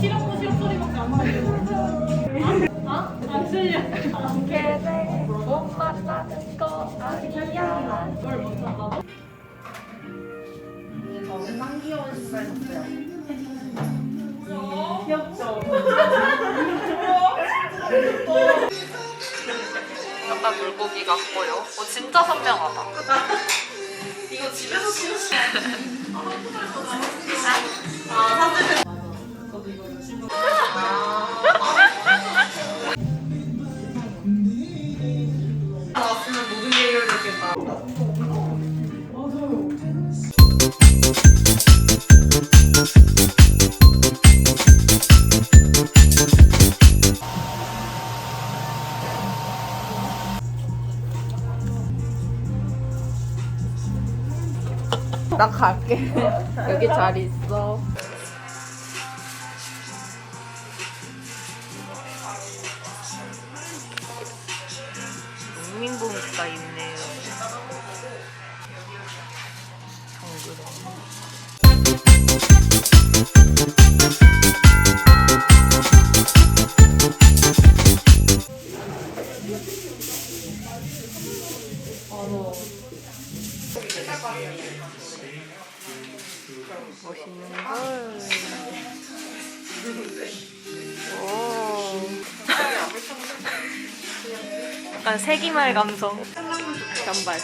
시럽 소리밖에 안 나요. 약간 물고기 같고요. 어, 진짜 선명하다. 이거 집에서 찍었어. 나왔 나 갈게. 여기 잘 있어. 국민봉기가 있네 약간 세기말 감성. 견발.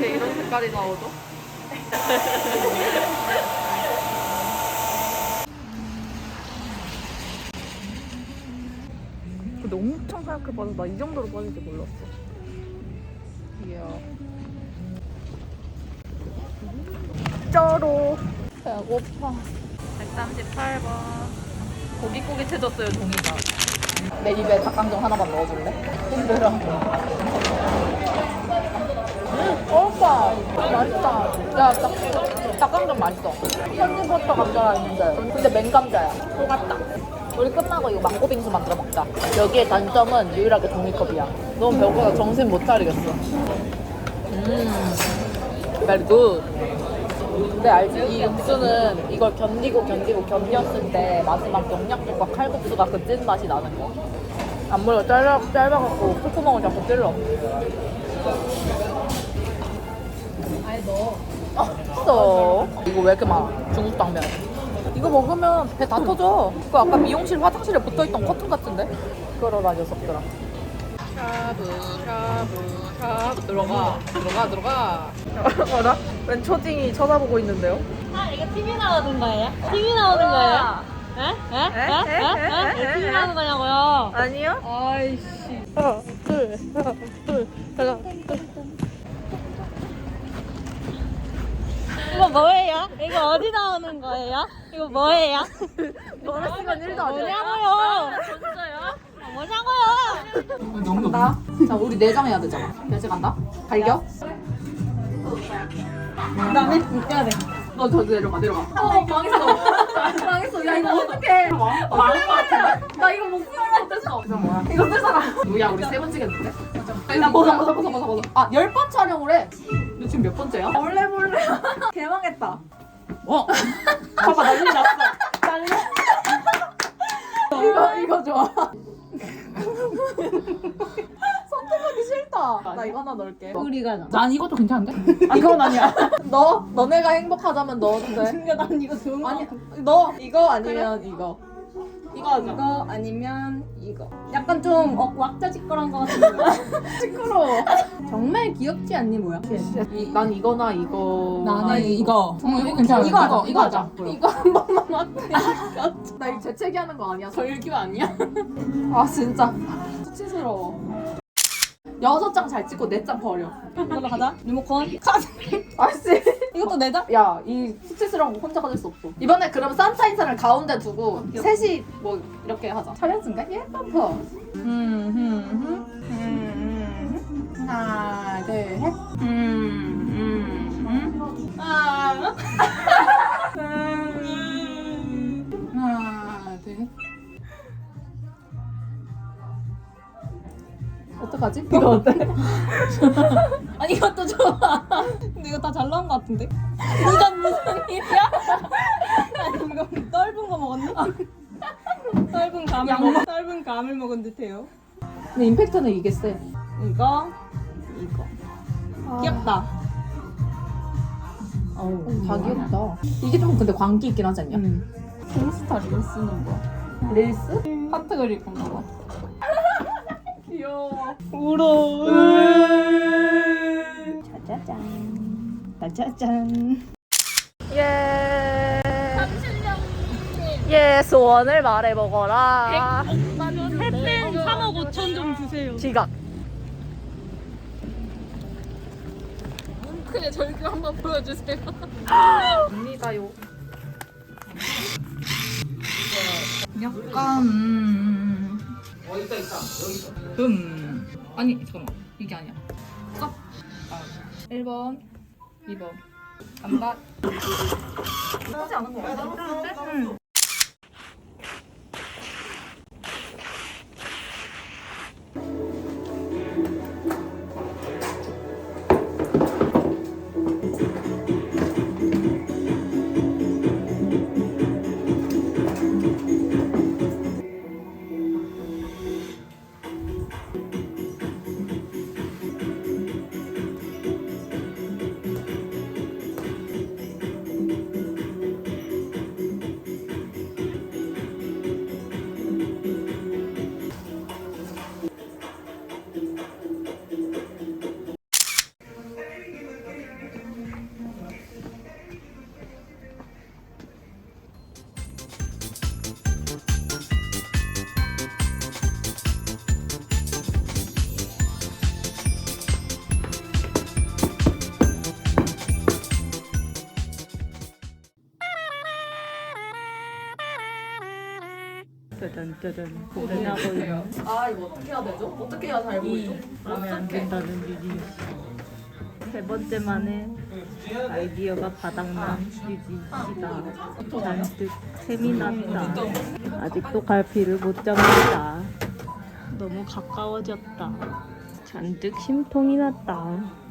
왜 이런 색깔이 나오죠? 근데 엄청 하얗게 빠져. 나이 정도로 빠질 줄 몰랐어. 이야. 쩌로. 배고파. 138번. 고깃고깃해졌어요, 종이가. 내 입에 닭강정 하나만 넣어줄래? 힘들어. 오빠 맛있다. 야, 닭, 닭강정 맛있어. 현지버터 감자가 있는데, 근데 맨감자야. 속았다. 우리 끝나고 이거 망고빙수 만들어 먹자. 여기에 단점은 유일하게 종이컵이야. 너무 배고파서 정신 못 차리겠어. 음, very good. 근데 알지? 이 육수는 이걸 견디고 견디고 견뎠을 때 마지막 영양분과 칼국수가 그 찐 맛이 나는 거. 앞머리가 짧아, 짧아갖고 콧구멍을 자꾸 찔러. 아니 너. 어, 이거 왜 이렇게 많아? 중국 당면. 이거 먹으면 배 다 터져. 그거 아까 미용실 화장실에 붙어있던 커튼 같은데? 끌어라 녀석들아. 샤브 샤브 샤브 들어가 들어가 들어가. 어라? 웬 초딩이 쳐다보고 있는데요? 아, 이거 TV 나오는 거예요? TV 나오는 거예요? 에? 에? 에? 에? 에? 에? TV 나오는 거냐고요? 아니요? 아이씨. 하나, 둘, 하나, 둘, 하나, 둘. 이거 뭐예요? 이거 어디 나오는 거예요? 이거 뭐예요? 너네 시간 1도 안 돼. 뭐냐고요? 간다. 자, 우리 내장 해야 되잖아. 몇시 간다? 갈겨? 그다음에 묶여야 돼. 너 저기 내려가, 내려가. 어, 망했어. 망했어. 야, 이거 어떡해. 망할 것 같아. 나 이거 못 구하려고 했어. 이거 뭐야? 이거 뜯어라. 뭐야, 우리 세 번째겠는데? 일단 벗어, 벗어, 벗어, 벗어, 벗어. 아, 열 번 촬영을 해. 너 지금 몇 번째야? 몰래 몰래. 개망했다. 어? 봐봐 난리 났어. 난리. 이거, 이거 좋아. 선택하기 싫다. 나 이거 하나 넣을게. 우리가 나. 난 이것도 괜찮은데? 이건 아니야. 너, 너네가 행복하자면 넣어도 돼. 근데 난 이거 좋은 거. 아니, 너 이거 아니면 이거. 이거 하자. 이거 아니면 이거. 약간 좀 어, 왁자지껄한 거 같은데. 시끄러워. 정말 귀엽지 않니 뭐야? 이, 난 이거나 이거. 나는 이거. 어, 이거 괜찮아. 이거 하자. 이거 하자. 이거. 이거 한 번만 할게. 나 이거 재채기 하는 거 아니야? 절규 아니야? 아 진짜 수치스러워. 여섯 장 잘 찍고 네 장 버려. 이걸로 가자. 리모컨. 아씨. 이것도 내자. 야, 이 수치스러운 거 혼자 가질 수 없어. 이번에 그럼 산타 인사를 가운데 두고 셋이 뭐 이렇게 하자. 촬영 순간 예쁜 포. 음, 음, 음, 음, 하나, 둘, 셋. 음, 하지? 이거 어때? 아니 이것도 좋아. 근데 이거 다 잘 나온 것 같은데? 이건 무슨 일이야? 아니 이거 떫은 거 먹었니? 떫은 감을 먹 떫은 감을 먹은 듯해요. 근데 임팩트는 이게 세. 이거 이거 귀엽다. 어우, 다 귀엽다. 이게 좀 근데 광기 있긴 하지 않냐? 음. 인스타 릴스는 뭐? 릴스? 하트 그릴 건가 봐. 귀여워. 울어. 짜자잔. 짜자잔. 예. 예, 소원을 말해보거라. 햇빛 3억 5천 좀 주세요. 지각. 그냥 절규 한번 보여주세요. 언니가요. 약간 음. 어 있다 있다 여기 있어. 음. 아니 잠깐만 이게 아니야. 컵. 아. 1번, 2번. 간다. 하지 않은 거 같아. 응. 짜잔 짜잔 고민하고 아, 이거 어떻게 해야 되죠? 어떻게 해야 잘 보이죠? 마음에 안 든다는 유진 씨. 세 번째 만에 아이디어가 바닥난 유진 씨가 잔뜩 셈이 났다. 아직도 갈피를 못 잡는다. 너무 가까워졌다. 잔뜩 심통이 났다.